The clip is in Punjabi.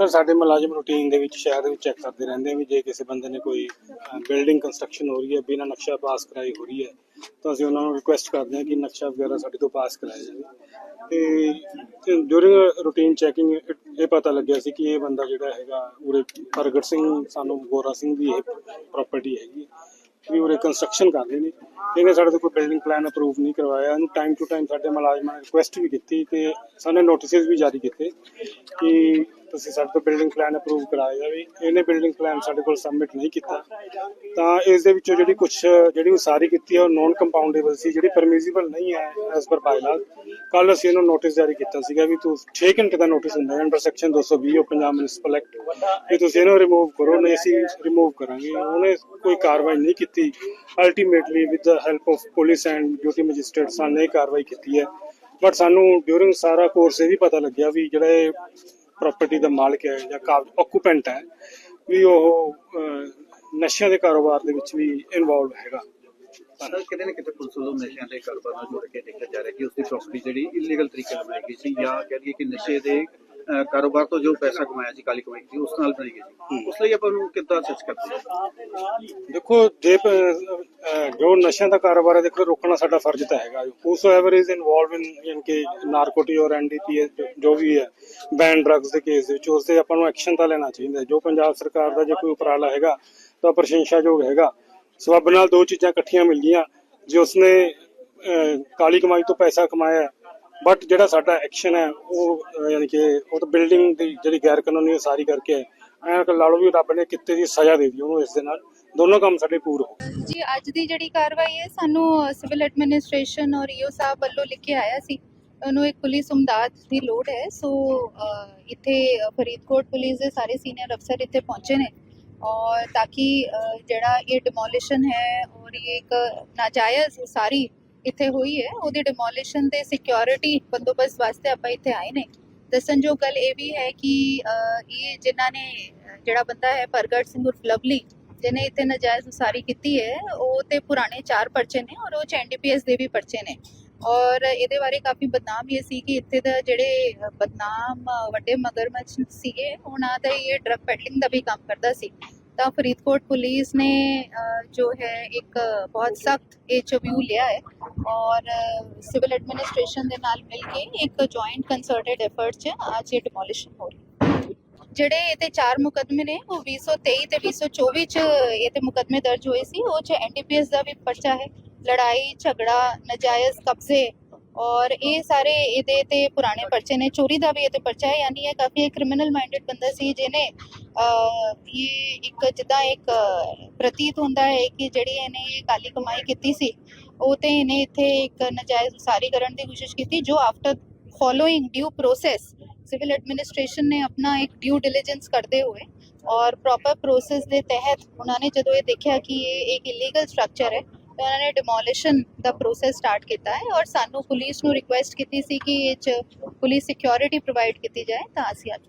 ਸਰ ਸਾਡੇ ਮੁਲਾਜ਼ਮ ਰੂਟੀਨ ਦੇ ਵਿੱਚ ਸ਼ਹਿਰ ਦੇ ਵਿੱਚ ਚੈੱਕ ਕਰਦੇ ਰਹਿੰਦੇ ਆ ਵੀ ਜੇ ਕਿਸੇ ਬੰਦੇ ਨੇ ਕੋਈ ਬਿਲਡਿੰਗ ਕੰਸਟਰਕਸ਼ਨ ਹੋ ਰਹੀ ਹੈ, ਬਿਨਾਂ ਨਕਸ਼ਾ ਪਾਸ ਕਰਾਈ ਹੋ ਰਹੀ ਹੈ, ਤਾਂ ਅਸੀਂ ਉਹਨਾਂ ਨੂੰ ਰਿਕੁਐਸਟ ਕਰਦੇ ਹਾਂ ਕਿ ਨਕਸ਼ਾ ਵਗੈਰਾ ਸਾਡੇ ਤੋਂ ਪਾਸ ਕਰਾਇਆ ਜਾਵੇ। ਤੇ ਡੂਰਿੰਗ ਰੂਟੀਨ ਚੈਕਿੰਗ ਇਹ ਪਤਾ ਲੱਗਿਆ ਸੀ ਕਿ ਇਹ ਬੰਦਾ ਜਿਹੜਾ ਹੈਗਾ, ਉਰੇ ਪ੍ਰਗਟ ਸਿੰਘ, ਸਾਨੂੰ ਗੋਰਾ ਸਿੰਘ ਦੀ ਇਹ ਪ੍ਰਾਪਰਟੀ ਹੈਗੀ ਵੀ ਉਰੇ ਕੰਸਟਰਕਸ਼ਨ ਕਰ ਰਹੇ ਨੇ। ਇਹਨੇ ਸਾਡੇ ਤੋਂ ਕੋਈ ਬਿਲਡਿੰਗ ਪਲਾਨ ਅਪਰੂਵ ਨਹੀਂ ਕਰਵਾਇਆ। ਇਹਨੂੰ ਟਾਈਮ ਟੂ ਟਾਈਮ ਸਾਡੇ ਮੁਲਾਜ਼ਮਾਂ ਨੇ ਰਿਕੁਐਸਟ ਵੀ ਕੀਤੀ ਤੇ ਸਾਨੂੰ ਨੋਟਿਸਸ ਵੀ ਜਾਰੀ ਕੀਤੇ ਕਿ ਤੁਸੀਂ ਸਾਡੇ ਤੋਂ ਬਿਲਡਿੰਗ ਪਲਾਨ ਅਪਰੂਵ ਕਰਾਇਆ ਜਾਵੇ ਇਹਨੇ ਬਿਲਡਿੰਗ ਪਲਾਨ ਸਾਡੇ ਕੋਲ ਸਬਮਿਟ ਨਹੀਂ ਕੀਤਾ। ਤਾਂ ਇਸ ਦੇ ਵਿੱਚੋਂ ਜਿਹੜੀ ਕੁਝ ਜਿਹੜੀ ਉਸਾਰੀ ਕੀਤੀ ਹੈ ਉਹ ਨੋਨ ਕੰਪਾਊਂਡੇਬਲ ਸੀ, ਜਿਹੜੀ ਪਰਮਿਸਿਬਲ ਨਹੀਂ ਹੈ ਐਸ ਪਰ ਬਾਇਲਾ ਕੱਲ ਅਸੀਂ ਇਹਨੂੰ ਨੋਟਿਸ ਜਾਰੀ ਕੀਤਾ ਸੀਗਾ ਵੀ ਤੂੰ 6 ਘੰਟੇ ਦਾ ਨੋਟਿਸ ਹੁੰਦਾ ਹੈ under section 220 of Punjab municipal act ਵੀ ਤੁਸੀਂ ਇਹਨੂੰ ਰਿਮੂਵ ਕਰੋ, ਨਹੀਂ ਅਸੀਂ ਰਿਮੂਵ ਕਰਾਂਗੇ। ਉਹਨੇ ਕੋਈ ਕਾਰਵਾਈ ਨਹੀਂ ਕੀਤੀ। Ultimately with the help of police and duty magistrate ਨੇ ਇਹ ਕਾਰਵਾਈ ਕੀਤੀ ਹੈ। ਬਟ ਸਾਨੂੰ ਡਿਊਰਿੰਗ ਸਾਰਾ ਕੋਰਸ ਇਹ ਵੀ ਪਤਾ ਲੱਗਿਆ ਵੀ ਜਿਹੜਾ ਇਹ ਪ੍ਰਾਪਰਟੀ ਦਾ ਮਾਲਕ ਹੈ ਜਾਂ ਆਕੂਪੈਂਟ ਹੈ, ਵੀ ਉਹ ਨਸ਼ਿਆਂ ਦੇ ਕਾਰੋਬਾਰ ਦੇ ਵਿੱਚ ਵੀ ਇਨਵੋਲਵ ਹੈਗਾ। ਸਰ, ਕਿਤੇ ਨਾ ਕਿਤੇ ਪੁਲਿਸ ਵੱਲੋਂ ਨਸ਼ਿਆਂ ਦੇ ਕਾਰੋਬਾਰ ਨਾਲ ਜੋੜ ਕੇ ਦੇਖਿਆ ਜਾ ਰਿਹਾ ਕਿ ਉਸਦੀ ਪ੍ਰਾਪਰਟੀ ਜਿਹੜੀ ਇਲੀਗਲ ਤਰੀਕੇ ਨਾਲ ਬਣਾਈ ਗਈ ਸੀ ਜਾਂ ਕਹਿ ਲਈਏ ਕਿ ਨਸ਼ੇ ਦੇ ਕਾਰੋਬਾਰ ਤੋਂ ਜੋ ਪੈਸਾ ਕਮਾਇਆ ਸੀ ਕਾਲੀ ਕਮਾਈ ਸੀ ਉਸ ਨਾਲ ਬਣਾਈ ਗਈ ਉਸ ਲਈ ਆਪਾਂ ਨੂੰ ਕਿੱਦਾਂ ਸੱਚ ਕਰਦੇ ਹਾਂ? ਦੇਖੋ ਜੇ ਜੋ ਨਸ਼ਿਆਂ ਦਾ ਕਾਰੋਬਾਰ ਹੈ ਦੇਖੋ ਰੋਕਣਾ ਸਾਡਾ ਫਰਜ਼ ਤਾਂ ਹੈਗਾ। Whosoever is involve in ਯਾਨੀ ਕਿ ਨਾਰਕੋਟਿਕ ਔਰ ਐਨਡੀਪੀਐਸ ਜੋ ਵੀ ਹੈ ਬੈਨ ਡਰੱਗਸ ਦੇ ਕੇਸ ਦੇ ਵਿੱਚ ਉਸ ਤੇ ਆਪਾਂ ਨੂੰ ਐਕਸ਼ਨ ਤਾਂ ਲੈਣਾ ਚਾਹੀਦਾ। ਜੋ ਪੰਜਾਬ ਸਰਕਾਰ ਦਾ ਜੇ ਕੋਈ ਉਪਰਾਲਾ ਹੈਗਾ ਤਾਂ ਪ੍ਰਸ਼ੰਸਾਯੋਗ ਹੈਗਾ। ਸਬੱਬ ਨਾਲ ਦੋ ਚੀਜ਼ਾਂ ਇਕੱਠੀਆਂ ਮਿਲ ਗਈਆਂ ਜੇ ਉਸਨੇ ਕਾਲੀ ਕਮਾਈ ਤੋਂ ਪੈਸਾ ਕਮਾਇਆ ਬਟ ਜਿਹੜਾ ਸਾਡਾ ਐਕਸ਼ਨ ਹੈ, ਉਹ ਯਾਨੀ ਕਿ ਉਹ ਤਾਂ ਬਿਲਡਿੰਗ ਦੀ ਜਿਹੜੀ ਗੈਰ ਕਾਨੂੰਨੀ ਉਸਾਰੀ ਕਰਕੇ ਐਂ ਲਾ ਲਓ ਵੀ ਰੱਬ ਨੇ ਕਿਤੇ ਦੀ ਸਜ਼ਾ ਦੇ ਦਿੱਤੀ ਉਹਨੂੰ ਇਸ ਦੇ ਨਾਲ। ਦੋਨੋਂ ਕੰਮ ਸਾਡੇ ਪੂਰ ਹੋ ਜੀ, ਅੱਜ ਦੀ ਜਿਹੜੀ ਕਾਰਵਾਈ ਹੈ, ਸਾਨੂੰ ਸਿਵਲ ਐਡਮਿਨਿਸਟ੍ਰੇਸ਼ਨ ਔਰ ਈਓ ਸਾਹਿਬ ਵੱਲੋਂ ਲਿਖ ਆਇਆ ਸੀ। ਉਹਨੂੰ ਇੱਕ ਪੁਲਿਸ ਉਮਦਾਦ ਦੀ ਲੋੜ ਹੈ। ਸੋ ਇੱਥੇ ਫਰੀਦਕੋਟ ਪੁਲਿਸ ਦੇ ਸਾਰੇ ਸੀਨੀਅਰ ਅਫਸਰ ਇੱਥੇ ਪਹੁੰਚੇ ਨੇ। ਔਰ ਤਾਂ ਕਿ ਜਿਹੜਾ ਇਹ ਡਿਮੋਲੀਸ਼ਨ ਹੈ, ਔਰ ਇਹ ਇੱਕ ਨਾਜਾਇਜ਼ ਸਾਰੀ ਇੱਥੇ ਹੋਈ ਹੈ। ਉਹਦੇ ਡਿਮੋਲੀਸ਼ਨ ਤੇ ਸਿਕਿਉਰਿਟੀ ਬੰਦੋਬਸਤ ਵਾਸਤੇ ਆਪਾਂ ਇੱਥੇ ਆਏ ਨੇ। ਦੱਸਣਯੋਗ ਗੱਲ ਇਹ ਵੀ ਹੈ ਕਿ ਇਹ ਜਿਨ੍ਹਾਂ ਨੇ, ਜਿਹੜਾ ਬੰਦਾ ਹੈ ਪ੍ਰਗਟ ਸਿੰਘ ਉਰਫ ਲਵਲੀ, ਜਿਹਨੇ ਇੱਥੇ ਨਜਾਇਜ਼ ਉਸਾਰੀ ਕੀਤੀ ਹੈ, ਉਹ ਤੇ ਪੁਰਾਣੇ ਚਾਰ ਪਰਚੇ ਨੇ ਔਰ ਉਹ ਚ ਐਨਡੀਪੀਐਸ ਦੇ ਵੀ ਪਰਚੇ ਨੇ। ਔਰ ਇਹਦੇ ਬਾਰੇ ਕਾਫੀ ਬਦਨਾਮ ਇਹ ਸੀ ਕਿ ਇੱਥੇ ਦਾ ਜਿਹੜੇ ਬਦਨਾਮ ਵੱਡੇ ਮਗਰਮੱਛ ਸੀਗੇ, ਉਹਨਾਂ ਦਾ ਇਹ ਡਰਗ ਪੈਡਲਿੰਗ ਦਾ ਵੀ ਕੰਮ ਕਰਦਾ ਸੀ। ਤਾਂ ਫਰੀਦਕੋਟ ਪੁਲਿਸ ਨੇ ਜੋ ਹੈ ਇੱਕ ਬਹੁਤ ਸਖਤ ਐਚਓਯੂ ਲਿਆ ਹੈ। ਔਰ ਸਿਵਲ ਐਡਮਿਨਿਸਟ੍ਰੇਸ਼ਨ ਦੇ ਨਾਲ ਮਿਲ ਕੇ ਇੱਕ ਜੁਆਇੰਟ ਕੰਸਰਟਡ ਐਫਰਟ 'ਚ ਅੱਜ ਇਹ ਡਿਮੋਲੀਸ਼ਨ ਹੋ ਰਹੀ ਜਿਹੜੇ ਇਹ ਤੇ ਚਾਰ ਮੁਕਦਮੇ ਨੇ, ਉਹ 2023 ਤੇ 2024 ਚ ਇਹ ਤੇ ਮੁਕਦਮੇ ਦਰਜ ਹੋਏ ਸੀ, ਉਹ ਚ ਐਨਡੀਪੀਐਸ ਦਾ ਵੀ ਪਰਚਾ ਹੈ। ਲੜਾਈ, ਝਗੜਾ, ਨਜਾਇਜ਼ ਕਬਜ਼ੇ ਔਰ ਇਹ ਸਾਰੇ ਇਹਦੇ ਤੇ ਪੁਰਾਣੇ ਪਰਚੇ ਨੇ, ਚੋਰੀ ਦਾ ਵੀ ਇਹ ਤੇ ਪਰਚਾ ਹੈ, ਯਾਨੀ ਇਹ ਕਾਫੀ ਕ੍ਰਿਮੀਨਲ ਮਾਈਂਡਡ ਬੰਦਾ ਸੀ ਜਿਹਨੇ ਇਹ ਇੱਕ ਜਿੱਦਾਂ ਇੱਕ ਪ੍ਰਤੀਤ ਹੁੰਦਾ ਹੈ ਕਿ ਜਿਹੜੀ ਇਹਨੇ ਇਹ ਕਾਲੀ ਕਮਾਈ ਕੀਤੀ ਸੀ, ਉਹ ਤੇ ਇਹਨੇ ਇੱਥੇ ਇੱਕ ਨਜਾਇਜ਼ ਉਸਾਰੀ ਕਰਨ ਦੀ ਕੋਸ਼ਿਸ਼ ਕੀਤੀ, ਜੋ after following due process civil administration ਨੇ ਆਪਣਾ ਇੱਕ ਡਿਊ ਡਿਲੀਜੈਂਸ ਕਰਦੇ ਹੋਏ ਔਰ ਪ੍ਰੋਪਰ ਪ੍ਰੋਸੈਸ ਦੇ ਤਹਿਤ ਉਹਨਾਂ ਨੇ ਜਦੋਂ ਇਹ ਦੇਖਿਆ ਕਿ ਇਹ ਇੱਕ ਇਲੀਗਲ ਸਟਰਕਚਰ ਹੈ ਤਾਂ ਉਹਨਾਂ ਨੇ ਡਿਮੋਲਿਸ਼ਨ ਦਾ ਪ੍ਰੋਸੈਸ ਸਟਾਰਟ ਕੀਤਾ ਹੈ ਔਰ ਸਾਨੂੰ ਪੁਲਿਸ ਨੂੰ ਰਿਕੁਐਸਟ ਕੀਤੀ ਸੀ ਕਿ ਇਹ ਚ ਪੁਲਿਸ ਸਿਕਿਉਰਿਟੀ ਪ੍ਰੋਵਾਈਡ ਕੀਤੀ ਜਾਏ ਤਾਂ ਅਸੀਂ ਅੱਜ